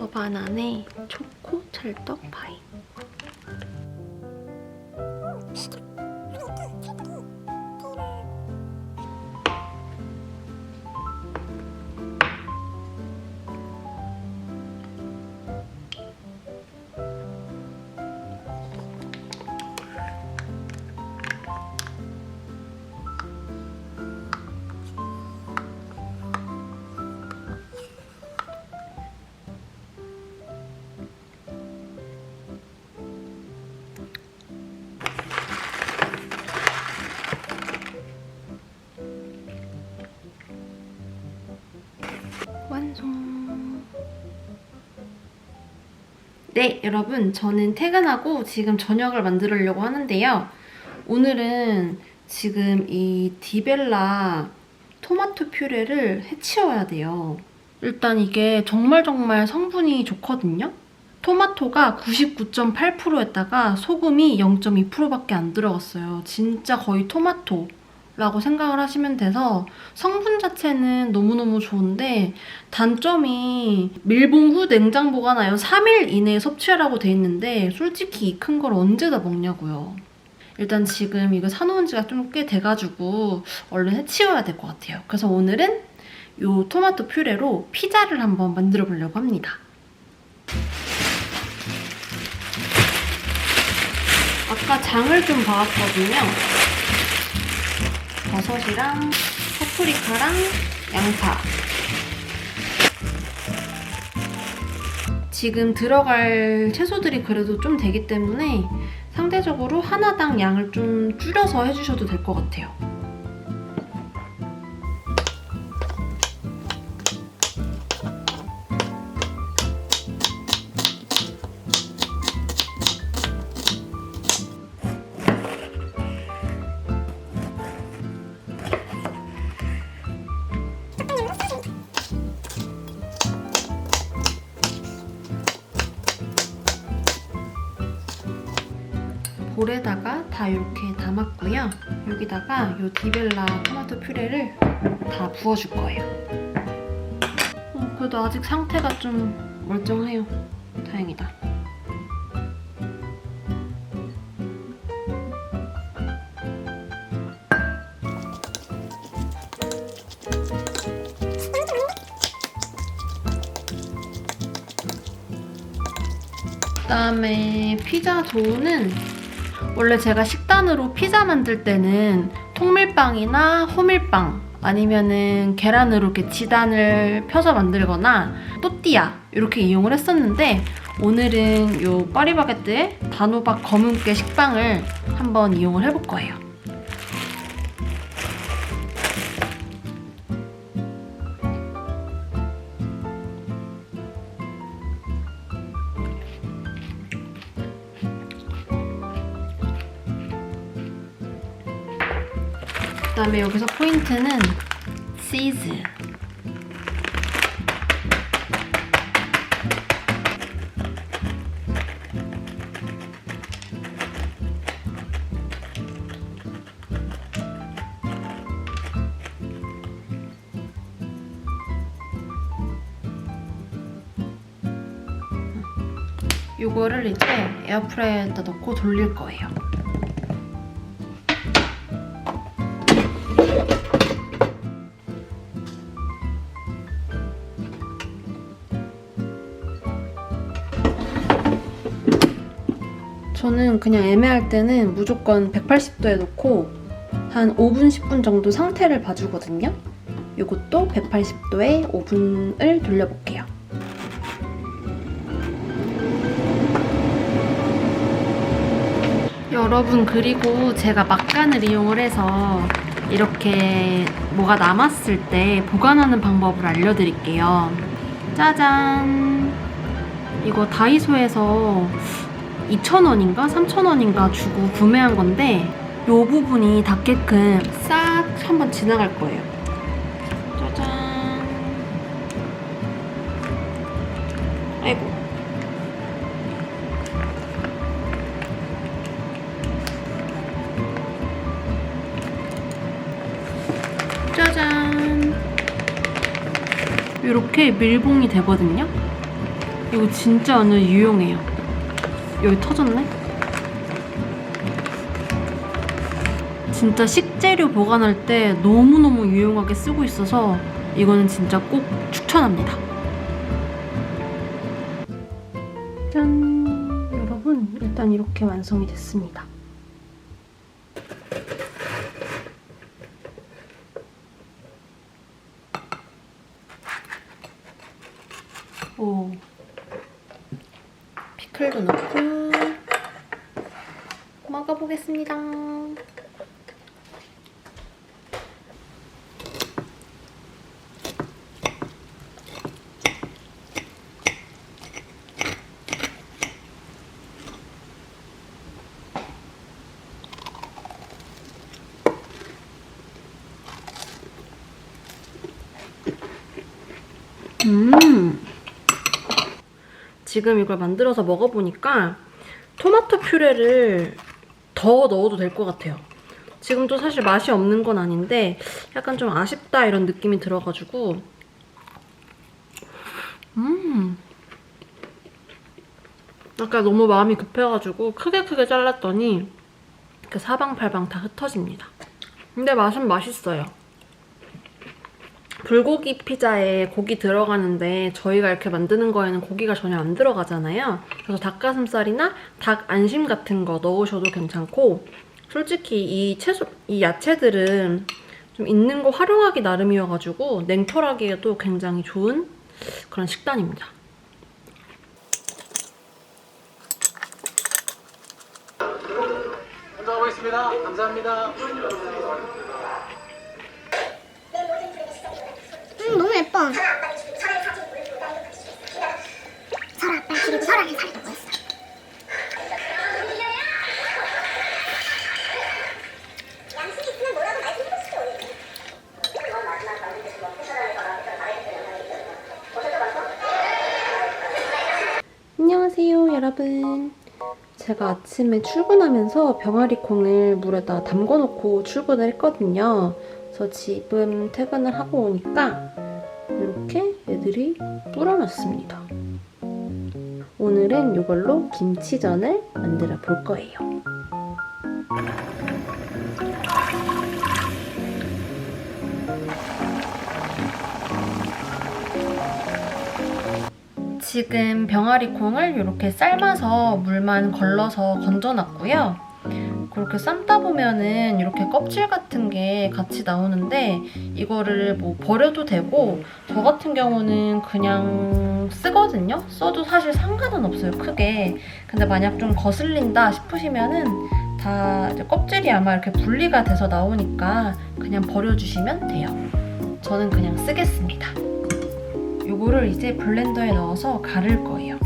법안 안에 초코 찰떡 파이. 네, 여러분. 저는 퇴근하고 지금 저녁을 만들려고 하는데요. 오늘은 지금 이 디벨라 토마토 퓨레를 해치워야 돼요. 일단 이게 정말 정말 성분이 좋거든요. 토마토가 99.8%였다가 소금이 0.2%밖에 안 들어갔어요. 진짜 거의 토마토. 라고 생각을 하시면 돼서 성분 자체는 너무너무 좋은데 단점이 밀봉 후 냉장 보관하여 3일 이내에 섭취하라고 돼 있는데 솔직히 이 큰 걸 언제 다 먹냐고요. 일단 지금 이거 사놓은 지가 좀 꽤 돼가지고 얼른 해치워야 될 것 같아요. 그래서 오늘은 이 토마토 퓨레로 피자를 한번 만들어 보려고 합니다. 아까 장을 좀 봐왔거든요. 버섯이랑 파프리카랑 양파. 지금 들어갈 채소들이 그래도 좀 되기 때문에 상대적으로 하나당 양을 좀 줄여서 해주셔도 될 것 같아요. 이렇게 담았고요. 여기다가 이 디벨라 토마토 퓨레를 다 부어줄 거예요. 어, 그래도 아직 상태가 좀 멀쩡해요. 다행이다. 그다음에 피자 도우는 원래 제가 식단으로 피자 만들 때는 통밀빵이나 호밀빵 아니면은 계란으로 이렇게 지단을 펴서 만들거나 또띠아 이렇게 이용을 했었는데 오늘은 요 파리바게뜨의 단호박 검은깨 식빵을 한번 이용을 해볼 거예요. 그다음에 여기서 포인트는 치즈. 요거를 이제 에어프라이어에다 넣고 돌릴 거예요. 저는 그냥 애매할 때는 무조건 180도에 놓고 한 5분, 10분 정도 상태를 봐주거든요. 이것도 180도에 5분을 돌려볼게요. 여러분 그리고 제가 막간을 이용을 해서 이렇게 뭐가 남았을 때 보관하는 방법을 알려드릴게요. 짜잔! 이거 다이소에서 2,000원인가 3,000원인가 주고 구매한 건데 이 부분이 닿게끔 싹 한번 지나갈 거예요. 짜잔. 아이고. 짜잔. 이렇게 밀봉이 되거든요. 이거 진짜 완전 유용해요. 여기 터졌네? 진짜 식재료 보관할 때 너무너무 유용하게 쓰고 있어서 이거는 진짜 꼭 추천합니다. 짠! 여러분, 일단 이렇게 완성이 됐습니다. 오. 피클도 넣고 먹어보겠습니다. 음. 지금 이걸 만들어서 먹어보니까 토마토 퓨레를 더 넣어도 될 것 같아요. 지금도 사실 맛이 없는 건 아닌데 약간 좀 아쉽다 이런 느낌이 들어가지고 음 아까 너무 마음이 급해가지고 크게 크게 잘랐더니 이렇게 사방팔방 다 흩어집니다. 근데 맛은 맛있어요. 불고기 피자에 고기 들어가는데 저희가 이렇게 만드는 거에는 고기가 전혀 안 들어가잖아요. 그래서 닭가슴살이나 닭 안심 같은 거 넣으셔도 괜찮고 솔직히 이 채소, 이 야채들은 좀 있는 거 활용하기 나름이어가지고 냉철하기에도 굉장히 좋은 그런 식단입니다. 가보겠습니다. 감사합니다. 응, 너무 예뻐. 설아 아빠 그리고 설아를 살리고 있어. 안녕하세요, 여러분. 제가 아침에 출근하면서 병아리 콩을 물에다 담궈 놓고 출근을 했거든요. 그래서 지금 퇴근을 하고 오니까 애들이 불어났습니다. 오늘은 이걸로 김치전을 만들어 볼 거예요. 지금 병아리 콩을 이렇게 삶아서 물만 걸러서 건져놨고요. 그렇게 삶다 보면은 이렇게 껍질 같은 게 같이 나오는데 이거를 뭐 버려도 되고 저 같은 경우는 그냥 쓰거든요. 써도 사실 상관은 없어요, 크게. 근데 만약 좀 거슬린다 싶으시면은 다 껍질이 아마 이렇게 분리가 돼서 나오니까 그냥 버려주시면 돼요. 저는 그냥 쓰겠습니다. 요거를 이제 블렌더에 넣어서 가를 거예요.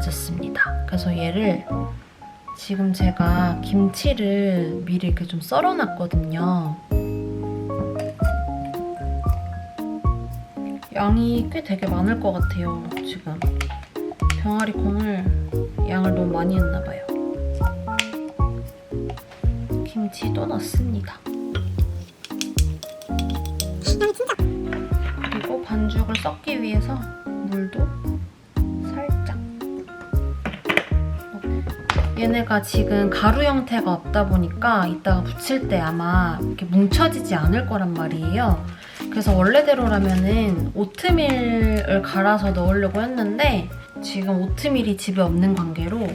갈아졌습니다. 그래서 얘를 지금 제가 김치를 미리 이렇게 좀 썰어놨거든요. 양이 꽤 되게 많을 것 같아요, 지금. 병아리 콩을 양을 너무 많이 했나봐요. 김치도 넣습니다. 그리고 반죽을 섞기 위해서 물도 얘네가 지금 가루 형태가 없다 보니까 이따가 붙일 때 아마 이렇게 뭉쳐지지 않을 거란 말이에요. 그래서 원래대로라면은 오트밀을 갈아서 넣으려고 했는데 지금 오트밀이 집에 없는 관계로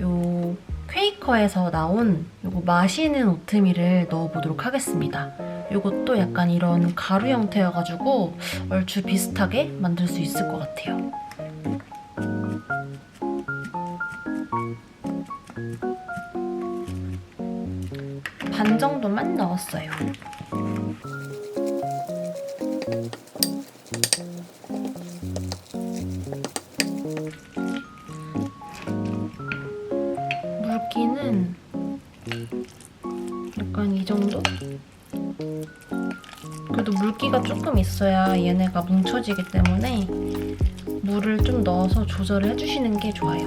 요 퀘이커에서 나온 요거 마시는 오트밀을 넣어보도록 하겠습니다. 요것도 약간 이런 가루 형태여가지고 얼추 비슷하게 만들 수 있을 것 같아요. 반 정도만 넣었어요. 물기는 약간 이 정도? 그래도 물기가 조금 있어야 얘네가 뭉쳐지기 때문에 물을 좀 넣어서 조절을 해주시는 게 좋아요.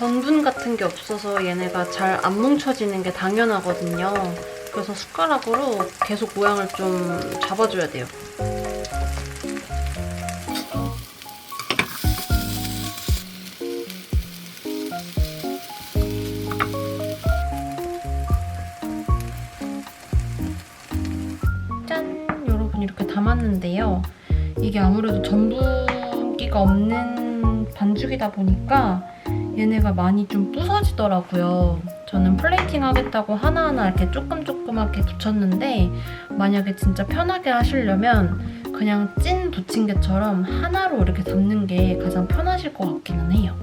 전분 같은 게 없어서 얘네가 잘 안 뭉쳐지는 게 당연하거든요. 그래서 숟가락으로 계속 모양을 좀 잡아줘야 돼요. 짠! 여러분 이렇게 담았는데요. 이게 아무래도 전분기가 없는 반죽이다 보니까 얘네가 많이 좀 부서지더라고요. 저는 플레이팅 하겠다고 하나하나 이렇게 조금 조그맣게 붙였는데 만약에 진짜 편하게 하시려면 그냥 찐 부침개처럼 하나로 이렇게 담는 게 가장 편하실 것 같기는 해요.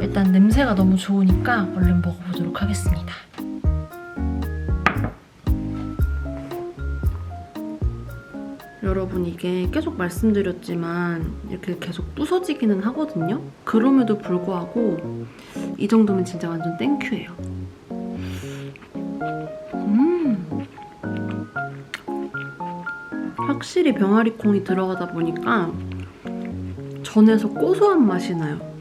일단 냄새가 너무 좋으니까 얼른 먹어보도록 하겠습니다. 여러분 이게 계속 말씀드렸지만 이렇게 계속 부서지기는 하거든요. 그럼에도 불구하고 이 정도면 진짜 완전 땡큐예요. 음. 확실히 병아리 콩이 들어가다 보니까 전에서 고소한 맛이 나요.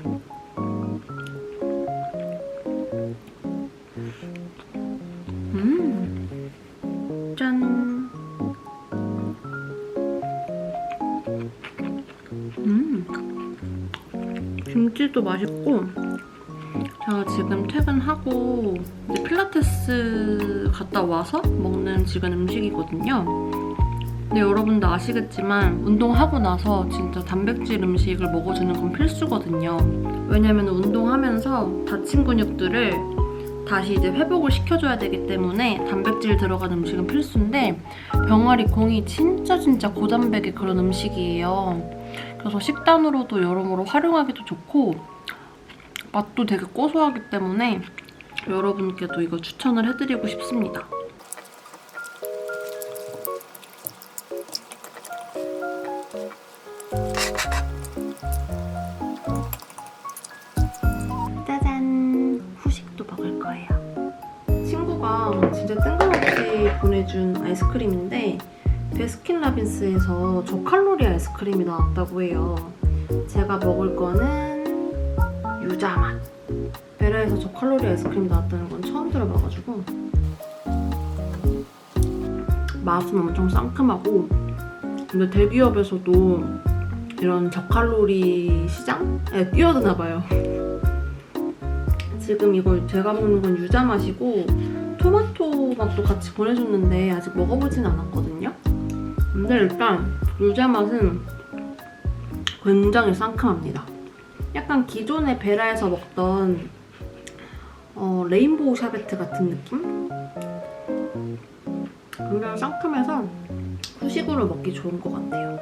맛있고 제가 지금 퇴근하고 필라테스 갔다 와서 먹는 지금 음식이거든요. 근데 여러분도 아시겠지만 운동하고 나서 진짜 단백질 음식을 먹어주는 건 필수거든요. 왜냐면 운동하면서 다친 근육들을 다시 이제 회복을 시켜줘야 되기 때문에 단백질 들어간 음식은 필수인데 병아리 콩이 진짜 진짜 고단백의 그런 음식이에요. 그래서 식단으로도 여러모로 활용하기도 좋고 맛도 되게 고소하기 때문에 여러분께도 이거 추천을 해드리고 싶습니다. 짜잔! 후식도 먹을 거예요. 친구가 진짜 뜬금없이 보내준 아이스크림인데 베스킨라빈스에서 저칼로리 아이스크림이 나왔다고 해요. 제가 먹을 거는 유자 맛. 베라에서 저칼로리 아이스크림이 나왔다는 건 처음 들어봐가지고 맛은 엄청 상큼하고 근데 대기업에서도 이런 저칼로리 시장에 뛰어드나 봐요. 지금 이걸 제가 먹는 건 유자 맛이고 토마토 맛도 같이 보내줬는데 아직 먹어보진 않았거든요. 근데 일단 유자 맛은 굉장히 상큼합니다. 약간 기존의 베라에서 먹던 어, 레인보우 샤베트 같은 느낌? 굉장히 상큼해서 후식으로 먹기 좋은 것 같아요.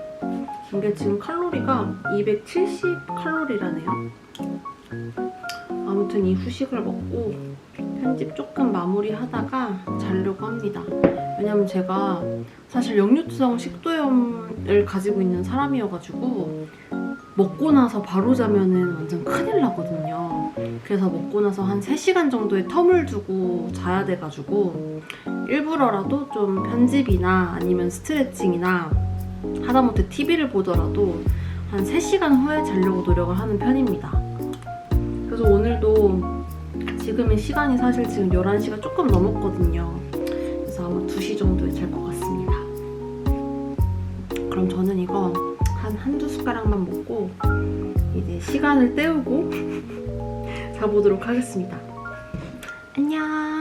이게 지금 칼로리가 270 칼로리라네요. 아무튼 이 후식을 먹고 편집 조금 마무리하다가 자려고 합니다. 왜냐면 제가 사실 역류성 식도염을 가지고 있는 사람이어가지고 먹고 나서 바로 자면은 완전 큰일 나거든요. 그래서 먹고 나서 한 3시간 정도의 텀을 두고 자야 돼가지고 일부러라도 좀 편집이나 아니면 스트레칭이나 하다못해 TV를 보더라도 한 3시간 후에 자려고 노력을 하는 편입니다. 그래서 오늘도 지금의 시간이 사실 지금 11시가 조금 넘었거든요. 그래서 아마 2시 정도에 잘 것 같습니다. 그럼 저는 이거 한 한두 숟가락만 먹고 이제 시간을 때우고 자보도록 하겠습니다. 안녕!